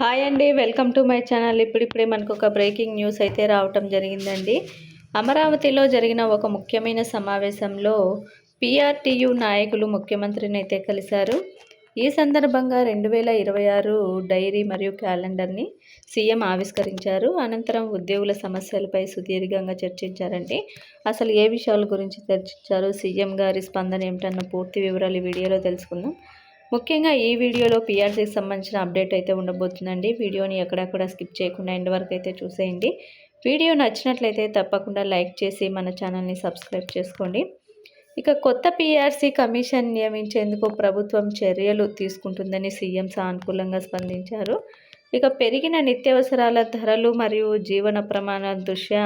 Hi అండి welcome to my channel. ఇప్పుడిప్పుడే మనకు ఒక బ్రేకింగ్ న్యూస్ అయితే రావటం జరిగిందండి. అమరావతిలో జరిగిన ఒక ముఖ్యమైన సమావేశంలో పిఆర్టీయు నాయకులు ముఖ్యమంత్రిని అయితే కలిశారు. ఈ సందర్భంగా రెండు వేల ఇరవై ఆరు డైరీ మరియు క్యాలెండర్ని సీఎం ఆవిష్కరించారు. అనంతరం ఉద్యోగుల సమస్యలపై సుదీర్ఘంగా చర్చించారండి. అసలు ఏ విషయాల గురించి చర్చించారు? సీఎం గారి స్పందన ఏమిటన్న పూర్తి వివరాలు వీడియోలో తెలుసుకుందాం. ముఖ్యంగా ఈ వీడియోలో పిఆర్సీకి సంబంధించిన అప్డేట్ అయితే ఉండబోతుందండి. వీడియోని ఎక్కడెక్కడ స్కిప్ చేయకుండా ఎండ్ వరకు అయితే చూసేయండి. వీడియో నచ్చినట్లయితే తప్పకుండా లైక్ చేసి మన ఛానల్ని సబ్స్క్రైబ్ చేసుకోండి. ఇక కొత్త పిఆర్సీ కమిషన్ నియమించేందుకు ప్రభుత్వం చర్యలు తీసుకుంటుందని సీఎం సానుకూలంగా స్పందించారు. ఇక పెరిగిన నిత్యావసరాల ధరలు మరియు జీవన ప్రమాణాల దృష్ట్యా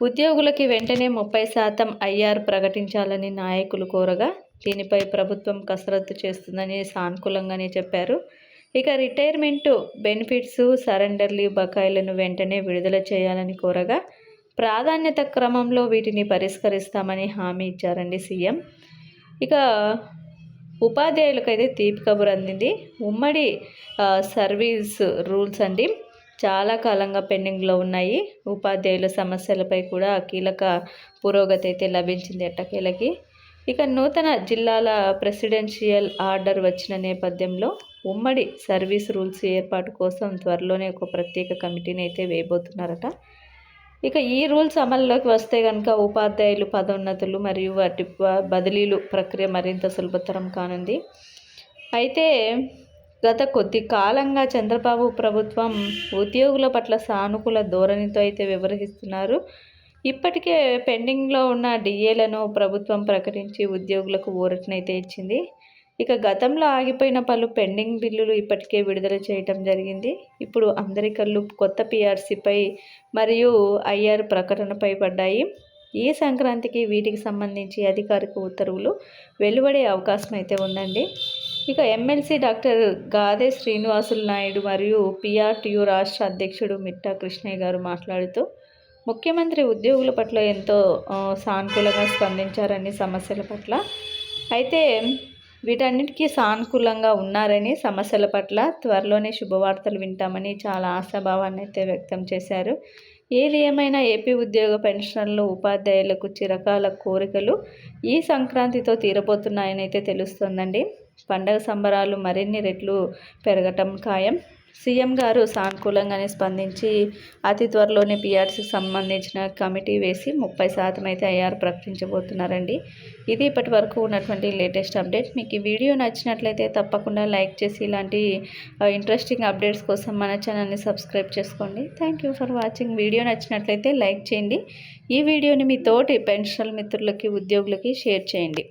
ఉద్యోగులకి వెంటనే ముప్పై శాతం ఐఆర్ ప్రకటించాలని నాయకులు కోరగా దీనిపై ప్రభుత్వం కసరత్తు చేస్తుందని సానుకూలంగానే చెప్పారు. ఇక రిటైర్మెంట్ బెనిఫిట్స్ సరెండర్ లీవ్ బకాయిలను వెంటనే విడుదల చేయాలని కోరగా ప్రాధాన్యత క్రమంలో వీటిని పరిష్కరిస్తామని హామీ ఇచ్చారండి సీఎం. ఇక ఉపాధ్యాయులకైతే తీపి కబురు అందింది. ఉమ్మడి సర్వీస్ రూల్స్ అండి చాలా కాలంగా పెండింగ్లో ఉన్నాయి. ఉపాధ్యాయుల సమస్యలపై కూడా కీలక పురోగతి అయితే లభించింది ఎట్టకేలకి ఇక నూతన జిల్లాల ప్రెసిడెన్షియల్ ఆర్డర్ వచ్చిన నేపథ్యంలో ఉమ్మడి సర్వీస్ రూల్స్ ఏర్పాటు కోసం త్వరలోనే ఒక ప్రత్యేక కమిటీని అయితే వేయబోతున్నారట. ఇక ఈ రూల్స్ అమల్లోకి వస్తే కనుక ఉపాధ్యాయులు పదోన్నతులు మరియు వాటి బదిలీలు ప్రక్రియ మరింత సులభతరం కానుంది. అయితే గత కొద్ది కాలంగా చంద్రబాబు ప్రభుత్వం ఉద్యోగుల పట్ల సానుకూల ధోరణితో అయితే వ్యవహరిస్తున్నారు. ఇప్పటికే పెండింగ్లో ఉన్న డిఏలను ప్రభుత్వం ప్రకటించి ఉద్యోగులకు ఊరటనైతే ఇచ్చింది. ఇక గతంలో ఆగిపోయిన పలు పెండింగ్ బిల్లులు ఇప్పటికే విడుదల చేయటం జరిగింది. ఇప్పుడు అందరి కళ్ళు కొత్త పిఆర్సీపై మరియు ఐఆర్ ప్రకటనపై పడ్డాయి. ఈ సంక్రాంతికి వీటికి సంబంధించి అధికారిక ఉత్తర్వులు వెలువడే అవకాశం అయితే ఉందండి. ఇక ఎమ్మెల్సీ డాక్టర్ గాదే శ్రీనివాసులు నాయుడు మరియు పిఆర్టీయు రాష్ట్ర అధ్యక్షుడు మిట్టా కృష్ణయ్య గారు మాట్లాడుతూ ముఖ్యమంత్రి ఉద్యోగుల పట్ల ఎంతో సానుకూలంగా స్పందించారని సమస్యల పట్ల. అయితే వీటన్నిటికీ సానుకూలంగా ఉన్నారని సమస్యల పట్ల త్వరలోనే శుభవార్తలు వింటామని చాలా ఆశాభావాన్ని అయితే వ్యక్తం చేశారు. ఏది ఏమైనా ఏపీ ఉద్యోగ పెన్షన్లు ఉపాధ్యాయులకు చిరకాల కోరికలు ఈ సంక్రాంతితో తీరబోతున్నాయని అయితే తెలుస్తోందండి. పండగ సంబరాలు మరిన్ని రెట్లు పెరగటం ఖాయం. సీఎం గారు సానుకూలంగానే స్పందించి అతి త్వరలోనే పీఆర్సీకి సంబంధించిన కమిటీ వేసి ముప్పై శాతం అయితే ఐఆర్ ప్రకటించబోతున్నారండి. ఇది ఇప్పటి వరకు ఉన్నటువంటి లేటెస్ట్ అప్డేట్. మీకు ఈ వీడియో నచ్చినట్లయితే తప్పకుండా లైక్ చేసి ఇలాంటి ఇంట్రెస్టింగ్ అప్డేట్స్ కోసం మన ఛానల్ని సబ్స్క్రైబ్ చేసుకోండి. Thank you for watching. Video నచ్చినట్లయితే లైక్ చేయండి. ఈ వీడియోని మీ తోటి పెన్షనల్ మిత్రులకి ఉద్యోగులకి షేర్ చేయండి.